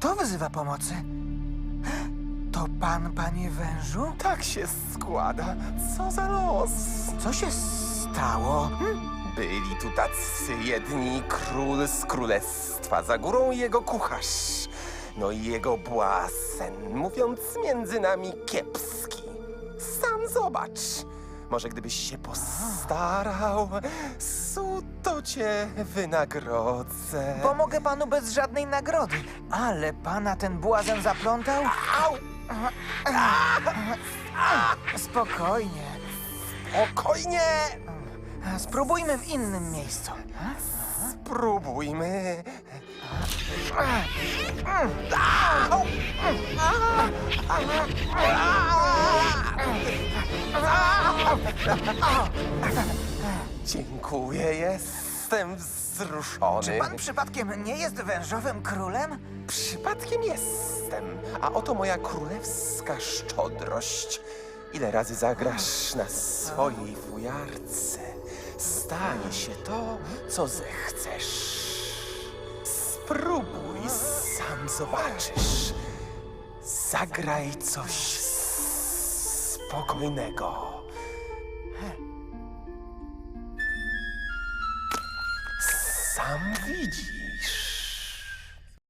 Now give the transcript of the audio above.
Kto wzywa pomocy? To pan, panie wężu? Tak się składa. Co za los? Co się stało? Hm? Byli tu tacy jedni król z królestwa, za górą jego kucharz. No i jego błazen, mówiąc między nami kiepski. Sam zobacz. Może gdybyś się postarał, suto cię wynagrodzę. Pomogę panu bez żadnej nagrody, ale pana ten błazen zaplątał? Au! Spokojnie. Spokojnie! Spróbujmy w innym miejscu. Spróbujmy. Dziękuję, jestem wzruszony. Czy pan przypadkiem nie jest wężowym królem? Przypadkiem jestem, a oto moja królewska szczodrość. Ile razy zagrasz na swojej fujarce, stanie się to, co zechcesz. Spróbuj, sam zobaczysz. Zagraj coś spokojnego. Sam widzisz.